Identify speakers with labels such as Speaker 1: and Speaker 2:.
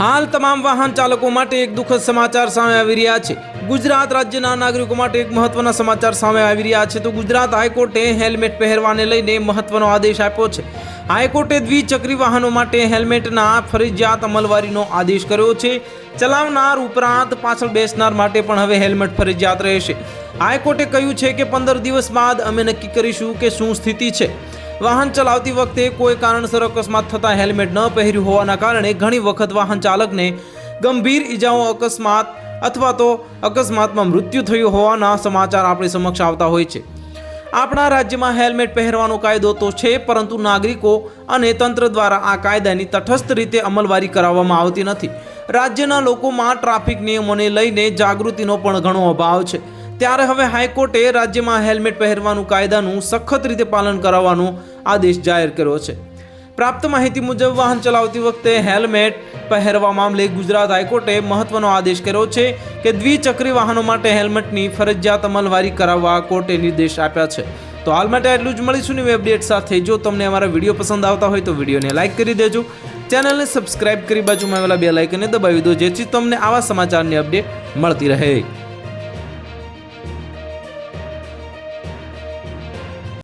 Speaker 1: હાલ તમામ વાહન ચાલકો માટે એક દુઃખદ સમાચાર સામે આવી રહ્યા છે. ગુજરાત રાજ્યના નાગરિકો માટે એક મહત્વના સમાચાર સામે આવી રહ્યા છે. તો ગુજરાત હાઈકોર્ટે હેલ્મેટ પહેરવાને લઈને મહત્વનો આદેશ આપ્યો છે. હાઈકોર્ટે દ્વિચક્રી વાહનો માટે હેલ્મેટના ફરજિયાત અમલવારીનો આદેશ કર્યો છે. ચલાવનાર ઉપરાંત પાછળ બેસનાર માટે પણ હવે હેલ્મેટ ફરજિયાત રહેશે. હાઈકોર્ટે કહ્યું છે કે પંદર દિવસ બાદ અમે નક્કી કરીશું કે શું સ્થિતિ છે. વાહન ચલાવતી વખતે કોઈ કારણસર અકસ્માત થતાં હેલ્મેટ ન પહેર્યું હોવાના કારણે ઘણી વખત વાહન ચાલકને ગંભીર ઈજાઓ અકસ્માત અથવા તો અકસ્માતમાં મૃત્યુ થયું હોવાના સમાચાર આપણી સમક્ષ આવતા હોય છે. આપણા રાજ્યમાં હેલ્મેટ પહેરવાનો કાયદો તો છે, પરંતુ નાગરિકો અને તંત્ર દ્વારા આ કાયદાની તટસ્થ રીતે અમલવારી કરાવવામાં આવતી નથી. રાજ્યના લોકોમાં ટ્રાફિક નિયમોને લઈને જાગૃતિનો પણ ઘણો અભાવ છે. ત્યારે હવે હાઈકોર્ટે રાજ્યમાં હેલ્મેટ પહેરવાનું કાયદાનું સખત રીતે પાલન કરાવવાનો આદેશ જાહેર કર્યો છે. પ્રાપ્ત માહિતી મુજબ વાહન ચલાવતી વખતે હેલ્મેટ પહેરવા મામલે ગુજરાત હાઈકોર્ટે મહત્વનો આદેશ કર્યો છે કે દ્વિચક્રી વાહનો માટે હેલ્મેટની ફરજિયાત અમલવારી કરાવવા કોર્ટે નિર્દેશ આપ્યા છે. તો હાલ માટે આટલું જ મળીશું નવી અપડેટ સાથે. જો તમને અમારા વીડિયો પસંદ આવતા હોય તો વિડીયોને લાઇક કરી દેજો. ચેનલને સબસ્ક્રાઇબ કરી બાજુમાં આવેલા બે લાઇકને દબાવી દો, જેથી તમને આવા સમાચારની અપડેટ મળતી રહે.